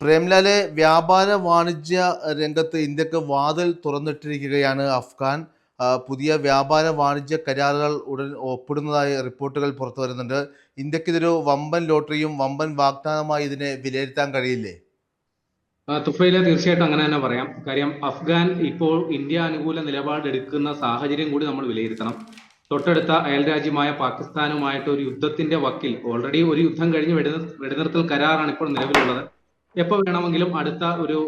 പ്രേംലാലെ വ്യാപാര വാണിജ്യ രംഗത്ത് ഇന്ത്യയ്ക്ക് വാതിൽ തുറന്നിട്ടിരിക്കുകയാണ് അഫ്ഗാൻ. പുതിയ വ്യാപാര വാണിജ്യ കരാറുകൾ ഉടൻ ഒപ്പിടുന്നതായി റിപ്പോർട്ടുകൾ പുറത്തു വരുന്നുണ്ട്. ഇന്ത്യയ്ക്ക് ഇതൊരു വമ്പൻ ലോട്ടറിയും വമ്പൻ വാഗ്ദാനമായി ഇതിനെ വിലയിരുത്താൻ കഴിയില്ലേ? തുഫയില തീർച്ചയായിട്ടും അങ്ങനെ തന്നെ പറയാം. കാര്യം അഫ്ഗാൻ ഇപ്പോൾ ഇന്ത്യ അനുകൂല നിലപാടെടുക്കുന്ന സാഹചര്യം കൂടി നമ്മൾ വിലയിരുത്തണം. തൊട്ടടുത്ത അയൽരാജ്യമായ പാകിസ്ഥാനുമായിട്ട് ഒരു യുദ്ധത്തിന്റെ വക്കിൽ ഓൾറെഡി ഒരു യുദ്ധം കഴിഞ്ഞ് വെടിനിർത്തൽ കരാറാണ് ഇപ്പോൾ നിലവിലുള്ളത്. എപ്പോ വേണമെങ്കിലും അടുത്ത ഒരു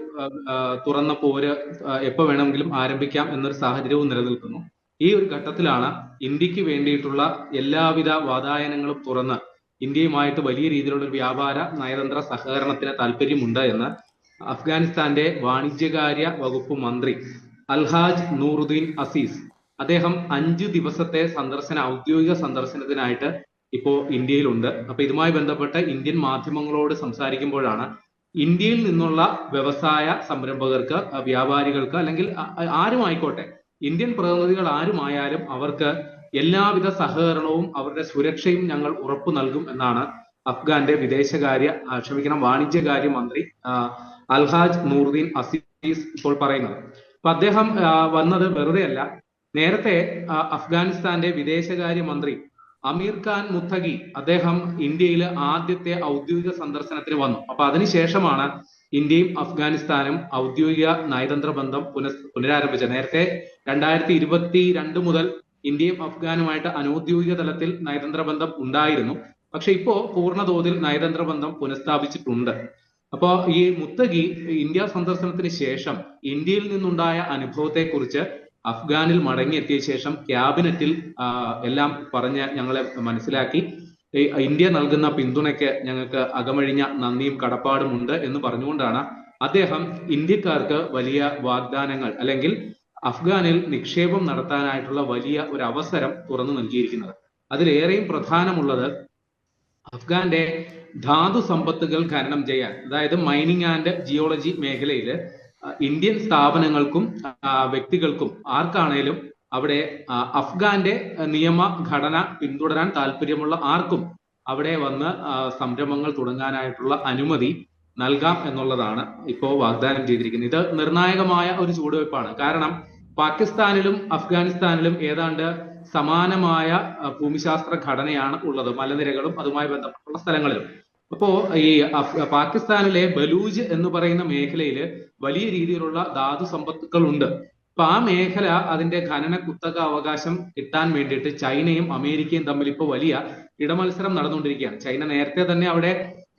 തുറന്ന പോര് എപ്പോൾ എപ്പോ വേണമെങ്കിലും ആരംഭിക്കാം എന്നൊരു സാഹചര്യവും നിലനിൽക്കുന്നു. ഈ ഒരു ഘട്ടത്തിലാണ് ഇന്ത്യയ്ക്ക് വേണ്ടിയിട്ടുള്ള എല്ലാവിധ വാതായനങ്ങളും തുറന്ന് ഇന്ത്യയുമായിട്ട് വലിയ രീതിയിലുള്ള ഒരു വ്യാപാര നയതന്ത്ര സഹകരണത്തിന് താല്പര്യമുണ്ട് എന്ന് അഫ്ഗാനിസ്ഥാന്റെ വാണിജ്യകാര്യ വകുപ്പ് മന്ത്രി അൽഹാജ് നൂറുദ്ദീൻ അസീസ് അദ്ദേഹം അഞ്ച് ദിവസത്തെ സന്ദർശന ഔദ്യോഗിക സന്ദർശനത്തിനായിട്ട് ഇപ്പോ ഇന്ത്യയിലുണ്ട്. അപ്പൊ ഇതുമായി ബന്ധപ്പെട്ട് ഇന്ത്യൻ മാധ്യമങ്ങളോട് സംസാരിക്കുമ്പോഴാണ് ഇന്ത്യയിൽ നിന്നുള്ള വ്യവസായ സംരംഭകർക്ക് വ്യാപാരികൾക്ക് അല്ലെങ്കിൽ ആരും ആയിക്കോട്ടെ ഇന്ത്യൻ പ്രതിനിധികൾ ആരുമായാലും അവർക്ക് എല്ലാവിധ സഹകരണവും അവരുടെ സുരക്ഷയും ഞങ്ങൾ ഉറപ്പു നൽകും എന്നാണ് അഫ്ഗാന്റെ വിദേശകാര്യ ക്ഷമിക്കണം വാണിജ്യകാര്യ മന്ത്രി അൽഹാജ് നൂറുദ്ദീൻ അസീസ് ഇപ്പോൾ പറയുന്നത്. അപ്പൊ അദ്ദേഹം വന്നത് വെറുതെയല്ല. നേരത്തെ അഫ്ഗാനിസ്ഥാന്റെ വിദേശകാര്യ മന്ത്രി അമീർ ഖാൻ മുത്തഖി അദ്ദേഹം ഇന്ത്യയിൽ ആദ്യത്തെ ഔദ്യോഗിക സന്ദർശനത്തിന് വന്നു. അപ്പൊ അതിനുശേഷമാണ് ഇന്ത്യയും അഫ്ഗാനിസ്ഥാനും ഔദ്യോഗിക നയതന്ത്ര ബന്ധം പുന പുനരാരംഭിച്ചത്. നേരത്തെ രണ്ടായിരത്തി ഇരുപത്തി രണ്ട് മുതൽ ഇന്ത്യയും അഫ്ഗാനുമായിട്ട് അനൌദ്യോഗിക തലത്തിൽ നയതന്ത്ര ബന്ധം ഉണ്ടായിരുന്നു. പക്ഷെ ഇപ്പോ പൂർണ തോതിൽ നയതന്ത്ര ബന്ധം പുനഃസ്ഥാപിച്ചിട്ടുണ്ട്. അപ്പോ ഈ മുത്തഗി ഇന്ത്യ സന്ദർശനത്തിന് ശേഷം ഇന്ത്യയിൽ നിന്നുണ്ടായ അനുഭവത്തെ കുറിച്ച് അഫ്ഗാനിൽ മടങ്ങിയെത്തിയ ശേഷം ക്യാബിനറ്റിൽ എല്ലാം പറഞ്ഞ് ഞങ്ങളെ മനസ്സിലാക്കി. ഇന്ത്യ നൽകുന്ന പിന്തുണയ്ക്ക് ഞങ്ങൾക്ക് അകമഴിഞ്ഞ നന്ദിയും കടപ്പാടും ഉണ്ട് എന്ന് പറഞ്ഞുകൊണ്ടാണ് അദ്ദേഹം ഇന്ത്യക്കാർക്ക് വലിയ വാഗ്ദാനങ്ങൾ അല്ലെങ്കിൽ അഫ്ഗാനിൽ നിക്ഷേപം നടത്താനായിട്ടുള്ള വലിയ ഒരു അവസരം തുറന്നു നൽകിയിരിക്കുന്നത്. അതിലേറെയും പ്രധാനമുള്ളത് അഫ്ഗാന്റെ ധാതു സമ്പത്തുകൾ ഖനനം ചെയ്യാൻ അതായത് മൈനിങ് ആൻഡ് ജിയോളജി മേഖലയിൽ ഇന്ത്യൻ സ്ഥാപനങ്ങൾക്കും വ്യക്തികൾക്കും ആർക്കാണേലും അവിടെ അഫ്ഗാന്റെ നിയമ ഘടന പിന്തുടരാൻ താല്പര്യമുള്ള ആർക്കും അവിടെ വന്ന് സംരംഭങ്ങൾ തുടങ്ങാനായിട്ടുള്ള അനുമതി നൽകാം എന്നുള്ളതാണ് ഇപ്പോൾ വാഗ്ദാനം ചെയ്തിരിക്കുന്നത്. ഇത് നിർണായകമായ ഒരു ചുവടുവയ്പ്പാണ്. കാരണം പാകിസ്ഥാനിലും അഫ്ഗാനിസ്ഥാനിലും ഏതാണ്ട് സമാനമായ ഭൂമിശാസ്ത്ര ഘടനയാണ് ഉള്ളത്. മലനിരകളും അതുമായി ബന്ധപ്പെട്ടുള്ള സ്ഥലങ്ങളിലും. അപ്പോ ഈ പാകിസ്ഥാനിലെ ബലൂജ് എന്ന് പറയുന്ന മേഖലയിൽ വലിയ രീതിയിലുള്ള ധാതു സമ്പത്തുക്കൾ ഉണ്ട് അപ്പൊ ആ മേഖല അതിന്റെ ഖനന കുത്തക അവകാശം കിട്ടാൻ വേണ്ടിയിട്ട് ചൈനയും അമേരിക്കയും തമ്മിൽ ഇപ്പോൾ വലിയ ഇടമത്സരം നടന്നുകൊണ്ടിരിക്കുകയാണ്. ചൈന നേരത്തെ തന്നെ അവിടെ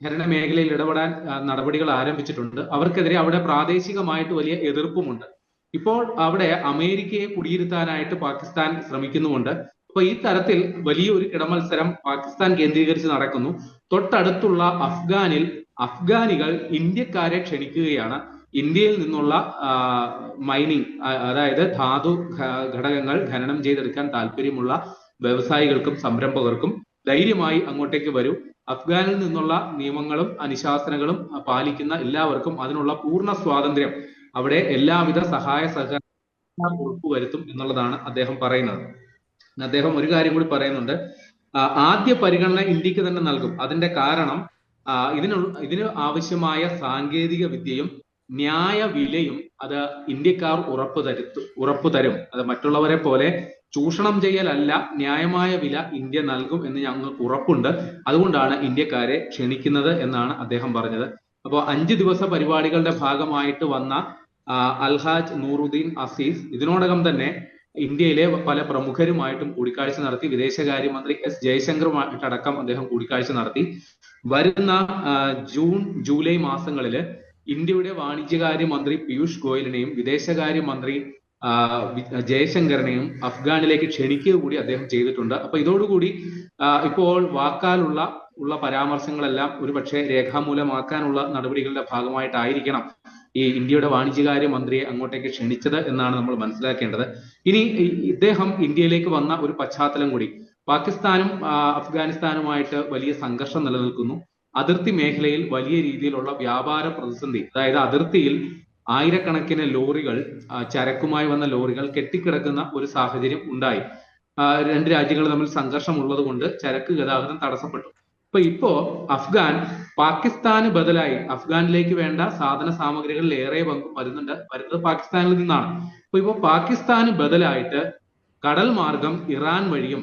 ഖനന മേഖലയിൽ ഇടപെടാൻ നടപടികൾ ആരംഭിച്ചിട്ടുണ്ട്. അവർക്കെതിരെ അവിടെ പ്രാദേശികമായിട്ട് വലിയ എതിർപ്പുമുണ്ട്. ഇപ്പോൾ അവിടെ അമേരിക്കയെ കുടിയിരുത്താനായിട്ട് പാകിസ്ഥാൻ ശ്രമിക്കുന്നുമുണ്ട്. അപ്പൊ ഈ തരത്തിൽ വലിയൊരു ഇടമത്സരം പാകിസ്ഥാൻ കേന്ദ്രീകരിച്ച് നടക്കുന്നു. തൊട്ടടുത്തുള്ള അഫ്ഗാനിൽ അഫ്ഗാനികൾ ഇന്ത്യക്കാരെ ക്ഷണിക്കുകയാണ്. ഇന്ത്യയിൽ നിന്നുള്ള മൈനിങ് അതായത് ധാതു ഘടകങ്ങൾ ഖനനം ചെയ്തെടുക്കാൻ താല്പര്യമുള്ള വ്യവസായികൾക്കും സംരംഭകർക്കും ധൈര്യമായി അങ്ങോട്ടേക്ക് വരൂ. അഫ്ഗാനിൽ നിന്നുള്ള നിയമങ്ങളും അനുശാസനകളും പാലിക്കുന്ന എല്ലാവർക്കും അതിനുള്ള പൂർണ സ്വാതന്ത്ര്യം അവിടെ എല്ലാവിധ സഹായ സഹകരണം ഉറപ്പുവരുത്തും എന്നുള്ളതാണ് അദ്ദേഹം പറയുന്നത്. അദ്ദേഹം ഒരു കാര്യം കൂടി പറയുന്നുണ്ട്. ആദ്യ പരിഗണന ഇന്ത്യയ്ക്ക് തന്നെ നൽകും. അതിന്റെ കാരണം ഇതിന് ഇതിന് ആവശ്യമായ സാങ്കേതിക വിദ്യയും ന്യായ വിലയും അത് ഇന്ത്യക്കാർ ഉറപ്പു തരുത്തു ഉറപ്പു തരും. അത് മറ്റുള്ളവരെ പോലെ ചൂഷണം ചെയ്യലല്ല ന്യായമായ വില ഇന്ത്യ നൽകും എന്ന് ഞങ്ങൾക്ക് ഉറപ്പുണ്ട്. അതുകൊണ്ടാണ് ഇന്ത്യക്കാരെ ക്ഷണിക്കുന്നത് എന്നാണ് അദ്ദേഹം പറഞ്ഞത്. അപ്പോൾ അഞ്ച് ദിവസ പരിപാടികളുടെ ഭാഗമായിട്ട് വന്ന അൽഹാജ് നൂറുദ്ദീൻ അസീസ് ഇതിനോടകം തന്നെ ഇന്ത്യയിലെ പല പ്രമുഖരുമായിട്ടും കൂടിക്കാഴ്ച നടത്തി. വിദേശകാര്യമന്ത്രി എസ് ജയശങ്കറുമായിട്ടടക്കം അദ്ദേഹം കൂടിക്കാഴ്ച നടത്തി. വരുന്ന ജൂൺ ജൂലൈ മാസങ്ങളിൽ ഇന്ത്യയുടെ വാണിജ്യകാര്യ മന്ത്രി പീയൂഷ് ഗോയലിനെയും വിദേശകാര്യ മന്ത്രി ആ, ജയശങ്കറിനെയും അഫ്ഗാനിലേക്ക് ക്ഷണിക്കുക കൂടി അദ്ദേഹം ചെയ്തിട്ടുണ്ട്. അപ്പൊ ഇതോടുകൂടി ഇപ്പോൾ വാക്കാലുള്ള ഉള്ള പരാമർശങ്ങളെല്ലാം ഒരുപക്ഷെ രേഖാമൂലമാക്കാനുള്ള നടപടികളുടെ ഭാഗമായിട്ടായിരിക്കണം ഈ ഇന്ത്യയുടെ വാണിജ്യകാര്യ മന്ത്രിയെ അങ്ങോട്ടേക്ക് ക്ഷണിച്ചത് എന്നാണ് നമ്മൾ മനസ്സിലാക്കേണ്ടത്. ഇനി ഇദ്ദേഹം ഇന്ത്യയിലേക്ക് വന്ന ഒരു പശ്ചാത്തലം കൂടി. പാകിസ്ഥാനും അഫ്ഗാനിസ്ഥാനുമായിട്ട് വലിയ സംഘർഷം നിലനിൽക്കുന്നു. അതിർത്തി മേഖലയിൽ വലിയ രീതിയിലുള്ള വ്യാപാര പ്രതിസന്ധി അതായത് അതിർത്തിയിൽ ആയിരക്കണക്കിന് ലോറികൾ ചരക്കുമായി വന്ന ലോറികൾ കെട്ടിക്കിടക്കുന്ന ഒരു സാഹചര്യം ഉണ്ടായി. രണ്ട് രാജ്യങ്ങൾ തമ്മിൽ സംഘർഷം ഉള്ളത് കൊണ്ട് ചരക്ക് ഗതാഗതം തടസ്സപ്പെട്ടു. അപ്പൊ ഇപ്പോ അഫ്ഗാൻ പാകിസ്ഥാന് ബദലായി. അഫ്ഗാനിലേക്ക് വേണ്ട സാധന സാമഗ്രികളിൽ ഏറെ പങ്കും വരുന്നുണ്ട് വരുന്നത് പാകിസ്ഥാനിൽ നിന്നാണ്. അപ്പൊ ഇപ്പോ പാകിസ്ഥാന് ബദലായിട്ട് കടൽ മാർഗം ഇറാൻ വഴിയും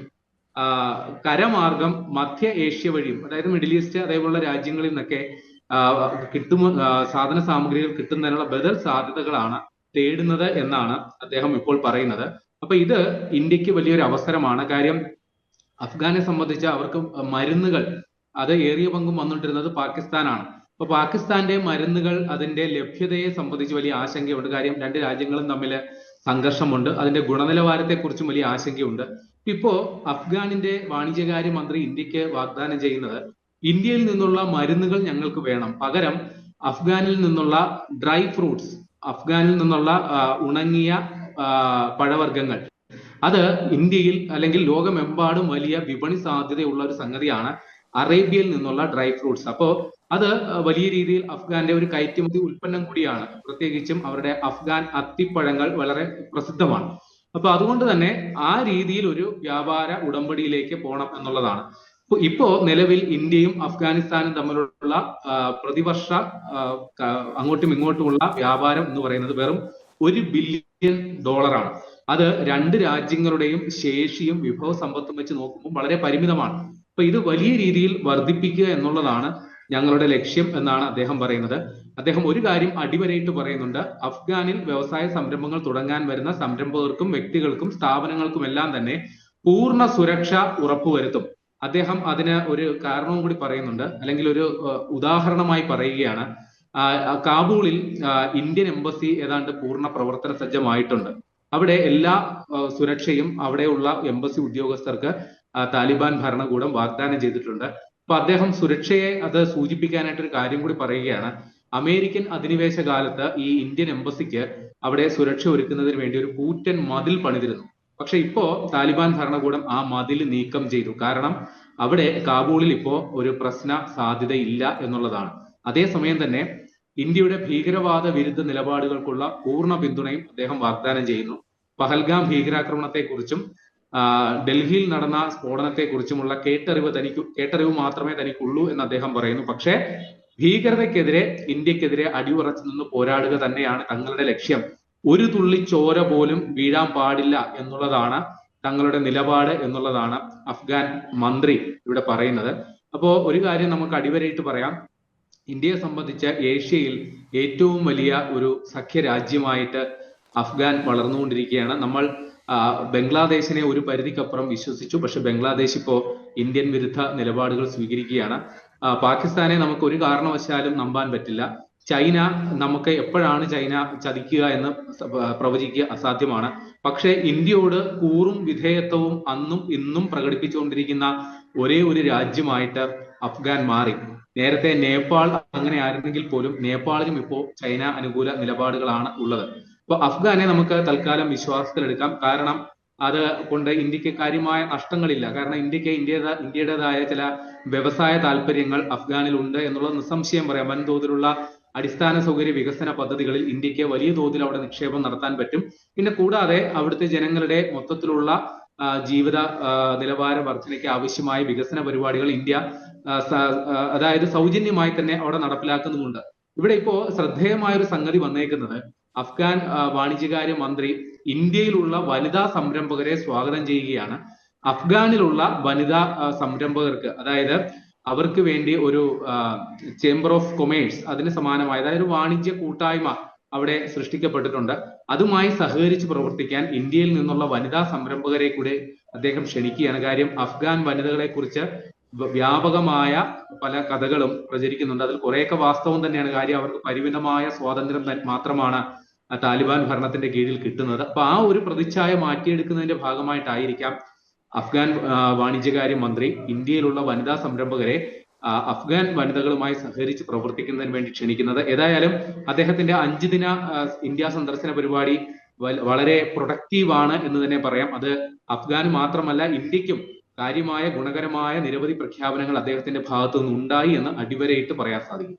കരമാർഗം മധ്യ ഏഷ്യ വഴിയും അതായത് മിഡിൽ ഈസ്റ്റ് അതേപോലുള്ള രാജ്യങ്ങളിൽ നിന്നൊക്കെ കിട്ടുമോ സാധന സാമഗ്രികൾ കിട്ടുന്നതിനുള്ള ബദൽ സാധ്യതകളാണ് തേടുന്നത് എന്നാണ് അദ്ദേഹം ഇപ്പോൾ പറയുന്നത്. അപ്പൊ ഇത് ഇന്ത്യയ്ക്ക് വലിയൊരു അവസരമാണ്. കാര്യം അഫ്ഗാനെ സംബന്ധിച്ച് അവർക്ക് മരുന്നുകൾ അത് ഏറിയ പങ്കും വന്നിട്ടിരുന്നത് പാകിസ്ഥാനാണ്. അപ്പൊ പാകിസ്ഥാന്റെ മരുന്നുകൾ അതിന്റെ ലഭ്യതയെ സംബന്ധിച്ച് വലിയ ആശങ്കയുണ്ട്. കാര്യം രണ്ട് രാജ്യങ്ങളും തമ്മിൽ സംഘർഷമുണ്ട്. അതിന്റെ ഗുണനിലവാരത്തെ കുറിച്ചും വലിയ ആശങ്കയുണ്ട്. ഇപ്പോ അഫ്ഗാനിന്റെ വാണിജ്യകാര്യ മന്ത്രി ഇന്ത്യയ്ക്ക് വാഗ്ദാനം ചെയ്യുന്നത് ഇന്ത്യയിൽ നിന്നുള്ള മരുന്നുകൾ ഞങ്ങൾക്ക് വേണം. പകരം അഫ്ഗാനിൽ നിന്നുള്ള ഡ്രൈ ഫ്രൂട്ട്സ് അഫ്ഗാനിൽ നിന്നുള്ള ഉണങ്ങിയ പഴവർഗങ്ങൾ. അത് ഇന്ത്യയിൽ അല്ലെങ്കിൽ ലോകമെമ്പാടും വലിയ വിപണി സാധ്യതയുള്ള ഒരു സംഗതിയാണ് അറേബ്യയിൽ നിന്നുള്ള ഡ്രൈ ഫ്രൂട്ട്സ്. അപ്പോ അത് വലിയ രീതിയിൽ അഫ്ഗാന്റെ ഒരു കയറ്റുമതി ഉൽപ്പന്നം കൂടിയാണ്. പ്രത്യേകിച്ചും അവരുടെ അഫ്ഗാൻ അത്തിപ്പഴങ്ങൾ വളരെ പ്രസിദ്ധമാണ്. അപ്പൊ അതുകൊണ്ട് തന്നെ ആ രീതിയിൽ ഒരു വ്യാപാര ഉടമ്പടിയിലേക്ക് പോകണം എന്നുള്ളതാണ്. ഇപ്പൊ നിലവിൽ ഇന്ത്യയും അഫ്ഗാനിസ്ഥാനും തമ്മിലുള്ള പ്രതിവർഷ അങ്ങോട്ടും ഇങ്ങോട്ടുമുള്ള വ്യാപാരം എന്ന് പറയുന്നത് വെറും ഒരു ബില്യൺ ഡോളറാണ്. അത് രണ്ട് രാജ്യങ്ങളുടെയും ശേഷിയും വിഭവ സമ്പത്തും വെച്ച് നോക്കുമ്പോൾ വളരെ പരിമിതമാണ്. അപ്പൊ ഇത് വലിയ രീതിയിൽ വർദ്ധിപ്പിക്കുക എന്നുള്ളതാണ് ഞങ്ങളുടെ ലക്ഷ്യം എന്നാണ് അദ്ദേഹം പറയുന്നത്. അദ്ദേഹം ഒരു കാര്യം അടിവരയിട്ട് പറയുന്നുണ്ട്. അഫ്ഗാനിൽ വ്യവസായ സംരംഭങ്ങൾ തുടങ്ങാൻ വരുന്ന സംരംഭകർക്കും വ്യക്തികൾക്കും സ്ഥാപനങ്ങൾക്കും എല്ലാം തന്നെ പൂർണ സുരക്ഷ ഉറപ്പുവരുത്തും. അദ്ദേഹം അതിന് ഒരു കാരണവും കൂടി പറയുന്നുണ്ട്. അല്ലെങ്കിൽ ഒരു ഉദാഹരണമായി പറയുകയാണ്. കാബൂളിൽ ഇന്ത്യൻ എംബസി ഏതാണ്ട് പൂർണ പ്രവർത്തന സജ്ജമായിട്ടുണ്ട്. അവിടെ എല്ലാ സുരക്ഷയും അവിടെയുള്ള എംബസി ഉദ്യോഗസ്ഥർക്ക് താലിബാൻ ഭരണകൂടം വാഗ്ദാനം ചെയ്തിട്ടുണ്ട്. അപ്പൊ അദ്ദേഹം സുരക്ഷയെ അത് സൂചിപ്പിക്കാനായിട്ട് ഒരു കാര്യം കൂടി പറയുകയാണ്. അമേരിക്കൻ അധിനിവേശ കാലത്ത് ഈ ഇന്ത്യൻ എംബസിക്ക് അവിടെ സുരക്ഷ ഒരുക്കുന്നതിന് വേണ്ടി ഒരു കൂറ്റൻ മതിൽ പണിതിരുന്നു. പക്ഷെ ഇപ്പോ താലിബാൻ ഭരണകൂടം ആ മതിൽ നീക്കം ചെയ്തു. കാരണം അവിടെ കാബൂളിൽ ഇപ്പോ ഒരു പ്രശ്ന സാധ്യതയില്ല എന്നുള്ളതാണ്. അതേസമയം തന്നെ ഇന്ത്യയുടെ ഭീകരവാദ വിരുദ്ധ നിലപാടുകൾക്കുള്ള പൂർണ പിന്തുണയും അദ്ദേഹം വാഗ്ദാനം ചെയ്യുന്നു. പഹൽഗാം ഭീകരാക്രമണത്തെക്കുറിച്ചും ഡൽഹിയിൽ നടന്ന സ്ഫോടനത്തെക്കുറിച്ചുമുള്ള കേട്ടറിവ് തനിക്ക് കേട്ടറിവ് മാത്രമേ തനിക്കുള്ളൂ എന്ന് അദ്ദേഹം പറയുന്നു. പക്ഷേ ഭീകരതയ്ക്കെതിരെ ഇന്ത്യക്കെതിരെ അടിയുറച്ചു നിന്ന് പോരാടുക തന്നെയാണ് തങ്ങളുടെ ലക്ഷ്യം. ഒരു തുള്ളി ചോര പോലും വീഴാൻ പാടില്ല എന്നുള്ളതാണ് തങ്ങളുടെ നിലപാട് എന്നുള്ളതാണ് അഫ്ഗാൻ മന്ത്രി ഇവിടെ പറയുന്നത്. അപ്പോ ഒരു കാര്യം നമുക്ക് അടിവരയിട്ട് പറയാം. ഇന്ത്യയെ സംബന്ധിച്ച് ഏഷ്യയിൽ ഏറ്റവും വലിയ ഒരു സഖ്യ രാജ്യമായിട്ട് അഫ്ഗാൻ വളർന്നുകൊണ്ടിരിക്കുകയാണ്. നമ്മൾ ബംഗ്ലാദേശിനെ ഒരു പരിധിക്കപ്പുറം വിശ്വസിച്ചു. പക്ഷെ ബംഗ്ലാദേശ് ഇപ്പോ ഇന്ത്യൻ വിരുദ്ധ നിലപാടുകൾ സ്വീകരിക്കുകയാണ്. പാകിസ്ഥാനെ നമുക്ക് ഒരു കാരണവശാലും നമ്പാൻ പറ്റില്ല. ചൈന നമുക്ക് എപ്പോഴാണ് ചൈന ചതിക്കുക എന്ന് പ്രവചിക്കുക അസാധ്യമാണ്. പക്ഷേ ഇന്ത്യയോട് കൂറും വിധേയത്വവും അന്നും ഇന്നും പ്രകടിപ്പിച്ചുകൊണ്ടിരിക്കുന്ന ഒരേ ഒരു രാജ്യമായിട്ട് അഫ്ഗാൻ മാറി. നേരത്തെ നേപ്പാൾ അങ്ങനെ ആയിരുന്നെങ്കിൽ പോലും നേപ്പാളിലും ഇപ്പോ ചൈന അനുകൂല നിലപാടുകളാണ് ഉള്ളത്. അപ്പൊ അഫ്ഗാനെ നമുക്ക് തൽക്കാലം വിശ്വാസത്തിലെടുക്കാം. കാരണം അത് കൊണ്ട് ഇന്ത്യയ്ക്ക് കാര്യമായ നഷ്ടങ്ങളില്ല. കാരണം ഇന്ത്യയ്ക്ക് ഇന്ത്യയുടെ ഇന്ത്യയുടേതായ ചില വ്യവസായ താല്പര്യങ്ങൾ അഫ്ഗാനിൽ ഉണ്ട് എന്നുള്ളത് നിസ്സംശയം പറയാം. വൻതോതിലുള്ള അടിസ്ഥാന സൗകര്യ വികസന പദ്ധതികളിൽ ഇന്ത്യയ്ക്ക് വലിയ തോതിൽ അവിടെ നിക്ഷേപം നടത്താൻ പറ്റും. പിന്നെ കൂടാതെ അവിടുത്തെ ജനങ്ങളുടെ മൊത്തത്തിലുള്ള ജീവിത നിലവാര വർധനയ്ക്ക് ആവശ്യമായ വികസന പരിപാടികൾ ഇന്ത്യ അതായത് സൗജന്യമായി തന്നെ അവിടെ നടപ്പിലാക്കുന്നുമുണ്ട്. ഇവിടെ ഇപ്പോ ശ്രദ്ധേയമായ ഒരു സംഗതി വന്നേക്കുന്നത് അഫ്ഗാൻ വാണിജ്യകാര്യ മന്ത്രി ഇന്ത്യയിലുള്ള വനിതാ സംരംഭകരെ സ്വാഗതം ചെയ്യുകയാണ്. അഫ്ഗാനിലുള്ള വനിതാ സംരംഭകർക്ക് അതായത് അവർക്ക് വേണ്ടി ഒരു ചേംബർ ഓഫ് കൊമേഴ്സ് അതിന് സമാനമായ അതായത് ഒരു വാണിജ്യ കൂട്ടായ്മ അവിടെ സൃഷ്ടിക്കപ്പെട്ടിട്ടുണ്ട്. അതുമായി സഹകരിച്ച് പ്രവർത്തിക്കാൻ ഇന്ത്യയിൽ നിന്നുള്ള വനിതാ സംരംഭകരെ കൂടെ അദ്ദേഹം ക്ഷണിക്കുകയാണ്. കാര്യം അഫ്ഗാൻ വനിതകളെ കുറിച്ച് വ്യാപകമായ പല കഥകളും പ്രചരിക്കുന്നുണ്ട്. അതിൽ കുറേയൊക്കെ വാസ്തവം തന്നെയാണ്. കാര്യം അവർക്ക് പരിമിതമായ സ്വാതന്ത്ര്യം മാത്രമാണ് താലിബാൻ ഭരണത്തിന്റെ കീഴിൽ കിട്ടുന്നത്. അപ്പൊ ആ ഒരു പ്രതിച്ഛായ മാറ്റിയെടുക്കുന്നതിന്റെ ഭാഗമായിട്ടായിരിക്കാം അഫ്ഗാൻ വാണിജ്യകാര്യ മന്ത്രി ഇന്ത്യയിലുള്ള വനിതാ സംരംഭകരെ അഫ്ഗാൻ വനിതകളുമായി സഹകരിച്ച് പ്രവർത്തിക്കുന്നതിന് വേണ്ടി ക്ഷണിക്കുന്നത്. ഏതായാലും അദ്ദേഹത്തിന്റെ അഞ്ചു ദിന ഇന്ത്യ സന്ദർശന പരിപാടി വളരെ പ്രൊഡക്റ്റീവ് ആണ് എന്ന് തന്നെ പറയാം. അത് അഫ്ഗാന് മാത്രമല്ല ഇന്ത്യക്കും കാര്യമായ ഗുണകരമായ നിരവധി പ്രഖ്യാപനങ്ങൾ അദ്ദേഹത്തിന്റെ ഭാഗത്തു നിന്നുണ്ടായി എന്ന് അടിവരയിട്ട് പറയാൻ സാധിക്കും.